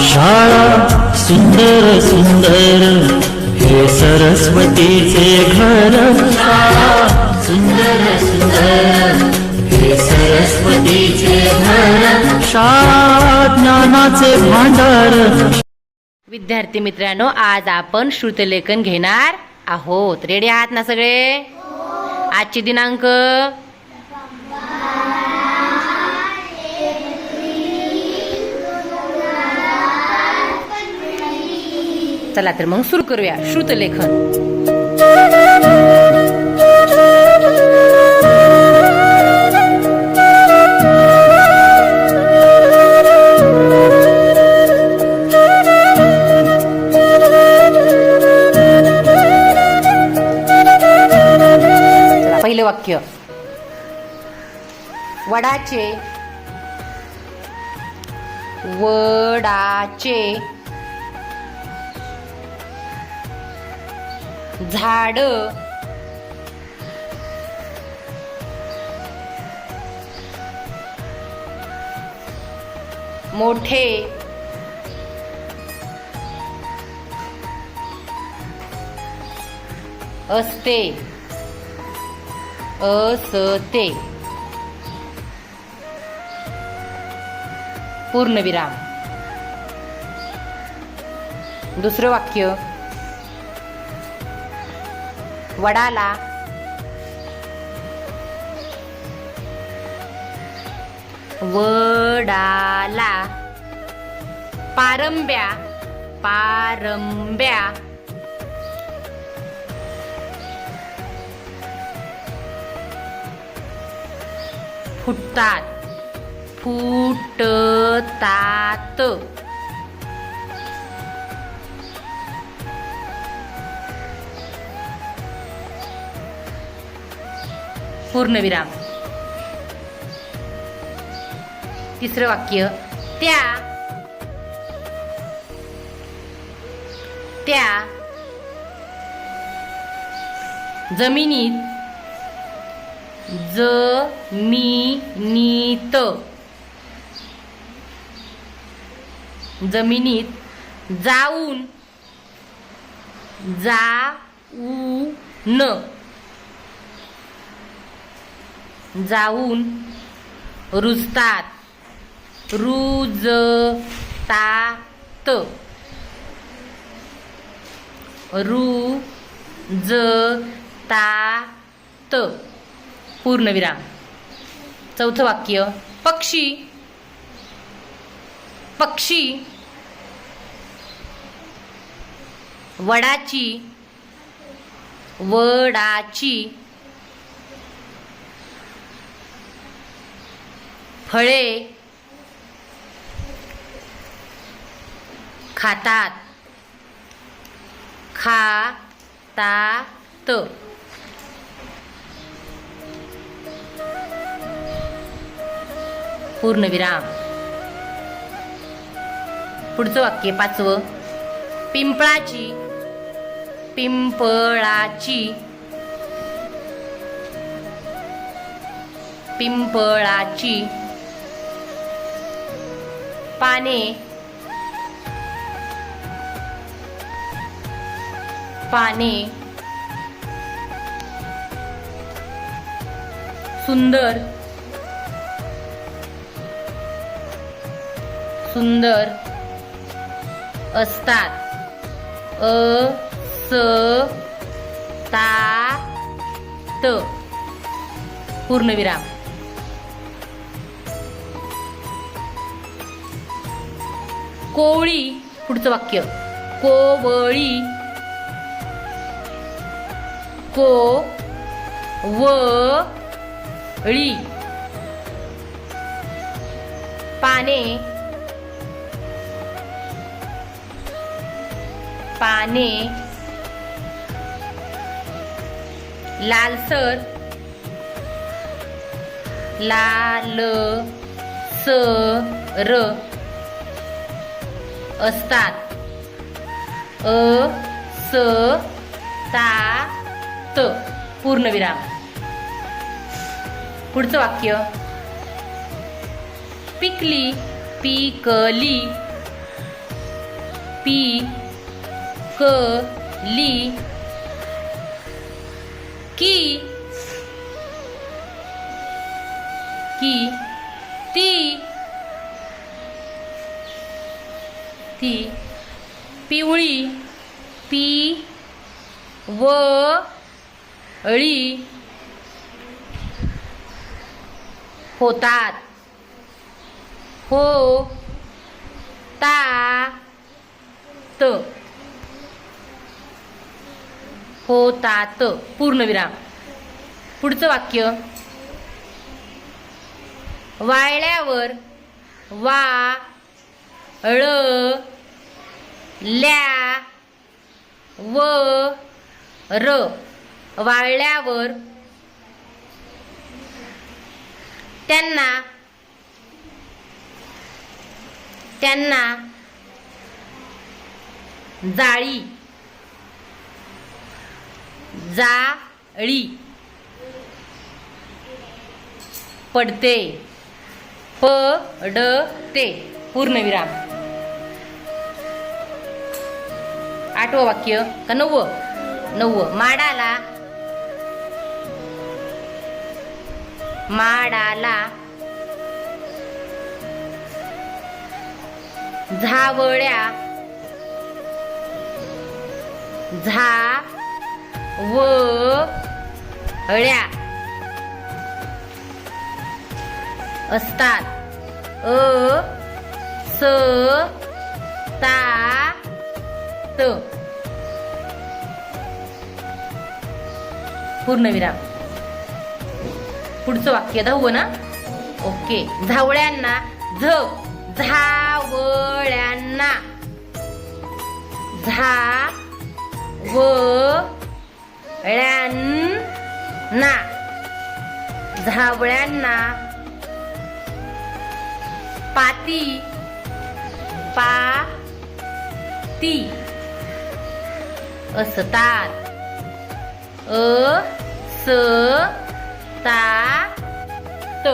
शाळा सुंदर सुंदर हे सरस्वतीचे घर. शाळा सुंदर सुंदर हे सरस्वतीचे घर. शाळा ज्ञानाचे भांडार. विद्यार्थी मित्रांनो आज आपण श्रुतलेखन घेणार आहोत. रेडी आहात ना सगळे? आजची दिनांक? चला तर मग सुरू करूया श्रुतलेखन पहिलं वाक्य. वडाचे. वडाचे. झाड. मोठे. असते. असते. पूर्णविराम. दुसरं वाक्य. वडाला. वडाला. पारंब्या. पारंब्या. फुटतात. फुटतात. पूर्णविराम. तिसरं वाक्य त्या त्या जमिनीत जमिनीत जमिनीत जाऊन जाऊन जाऊन रुजतात. रुजतात. रुजतात. पूर्णविराम. चौथं वाक्य पक्षी. पक्षी. वडाची. वडाची. फळे खातात. खातात. पूर्णविराम. पुढचं वाक्य पाचवं. पिंपळाची. पिंपळाची. पिंपळाची. पाने. पाने. सुंदर. सुंदर. असतात अ स ता त. पूर्णविराम. कोवळी पुढचं वाक्य. कोवळी. को व ळी. पाने. पाने. लालसर. लाल स र असतात. अ स ता त. पूर्णविराम. पुढचं वाक्य. पिकली पिकली. पी क ली की? की? व अळी होतात. हो ता त होतात. पूर्णविराम. पुढचं वाक्य. वाळल्यावर वा ळ ल्या व र. वाळल्यावर त्यांना त्यांना जाळी. जाळी. पडते. पडते. पूर्णविराम. आठवं वाक्य का नववं? नववं माडाला. माडाला. झावळ्या. झा व अळ्या असतात. अ स ता त. पूर्णविराम पुढचं वाक्य धाव ना? ओके. झावळ्यांना झव झावळ्यांना. झा व ना झावळ्यांना. पाती. पा ती असतात. अ स ता त